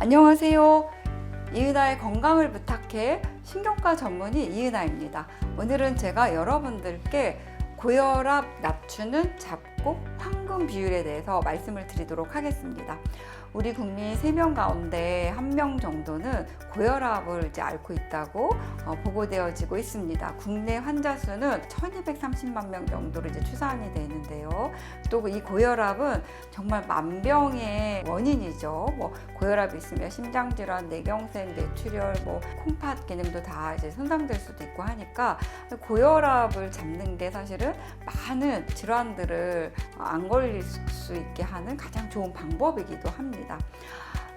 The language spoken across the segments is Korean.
안녕하세요. 이은아의 건강을 부탁해 신경과 전문의 이은아입니다. 오늘은 제가 여러분들께 고혈압 낮추는 잡곡 황금 비율에 대해서 말씀을 드리도록 하겠습니다. 우리 국민 3명 가운데 1명 정도는 고혈압을 이제 앓고 있다고 어, 보고되어지고 있습니다. 국내 환자 수는 1230만 명 정도로 이제 추산이 되는데요. 또 이 고혈압은 정말 만병의 원인이죠. 뭐 고혈압이 있으면 심장질환, 뇌경색, 뇌출혈, 뭐 콩팥 기능도 다 이제 손상될 수도 있고 하니까 고혈압을 잡는 게 사실은 많은 질환들을 안 걸릴 수 있게 하는 가장 좋은 방법이기도 합니다.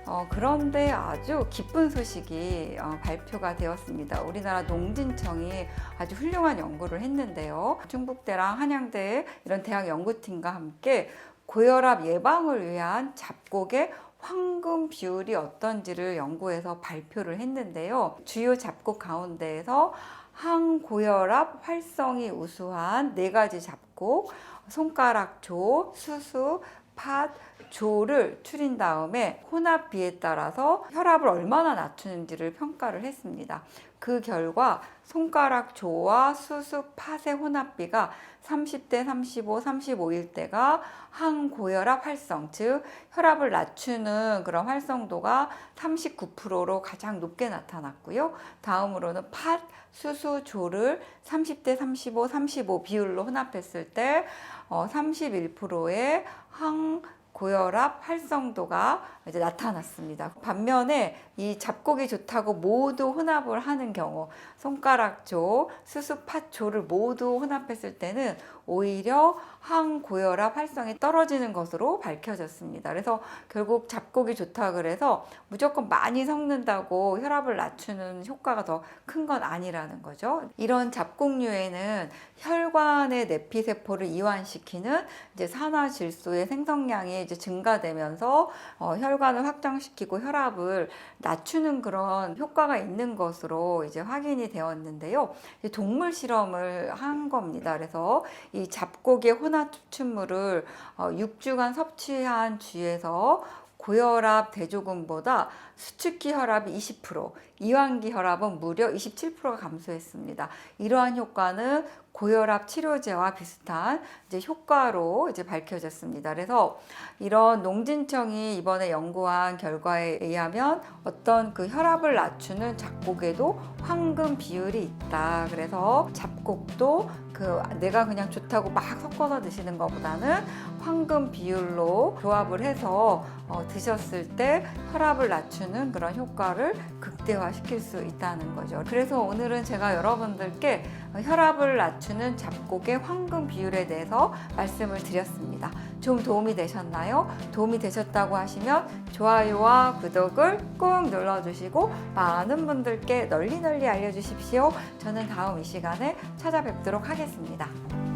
어, 그런데 아주 기쁜 소식이 어, 발표가 되었습니다. 우리나라 농진청이 아주 훌륭한 연구를 했는데요. 충북대랑 한양대 이런 대학 연구팀과 함께 고혈압 예방을 위한 잡곡의 황금 비율이 어떤지를 연구해서 발표를 했는데요. 주요 잡곡 가운데에서 항고혈압 활성이 우수한 네 가지 잡곡, 손가락조, 수수, 팥, 조를 추린 다음에 혼합비에 따라서 혈압을 얼마나 낮추는지를 평가를 했습니다. 그 결과 손가락 조와 수수 팥의 혼합비가 30대 35, 35일 때가 항고혈압 활성, 즉 혈압을 낮추는 그런 활성도가 39%로 가장 높게 나타났고요. 다음으로는 팥, 수수, 조를 30대 35, 35 비율로 혼합했을 때 어, 31%의 항 안녕 고혈압 활성도가 이제 나타났습니다. 반면에 이 잡곡이 좋다고 모두 혼합을 하는 경우, 손가락조, 수수팥조를 모두 혼합했을 때는 오히려 항고혈압 활성이 떨어지는 것으로 밝혀졌습니다. 그래서 결국 잡곡이 좋다 그래서 무조건 많이 섞는다고 혈압을 낮추는 효과가 더 큰 건 아니라는 거죠. 이런 잡곡류에는 혈관의 내피세포를 이완시키는 이제 산화질소의 생성량이 이제 증가되면서 어, 혈관을 확장시키고 혈압을 낮추는 그런 효과가 있는 것으로 이제 확인이 되었는데요. 동물 실험을 한 겁니다. 그래서 이 잡곡의 혼합 추출물을 어, 6주간 섭취한 쥐에서 고혈압 대조군보다 수축기 혈압이 20%, 이완기 혈압은 무려 27%가 감소했습니다. 이러한 효과는 고혈압 치료제와 비슷한 이제 효과로 이제 밝혀졌습니다. 그래서 이런 농진청이 이번에 연구한 결과에 의하면 어떤 그 혈압을 낮추는 잡곡에도 황금 비율이 있다. 그래서 잡곡도 그 내가 그냥 좋다고 막 섞어서 드시는 것보다는 황금 비율로 조합을 해서 어, 드셨을 때 혈압을 낮추는 그런 효과를 극대화시킬 수 있다는 거죠. 그래서 오늘은 제가 여러분들께 혈압을 낮추는 잡곡의 황금 비율에 대해서 말씀을 드렸습니다. 좀 도움이 되셨나요? 도움이 되셨다고 하시면 좋아요와 구독을 꼭 눌러주시고 많은 분들께 널리 널리 알려주십시오. 저는 다음 이 시간에 찾아뵙도록 하겠습니다.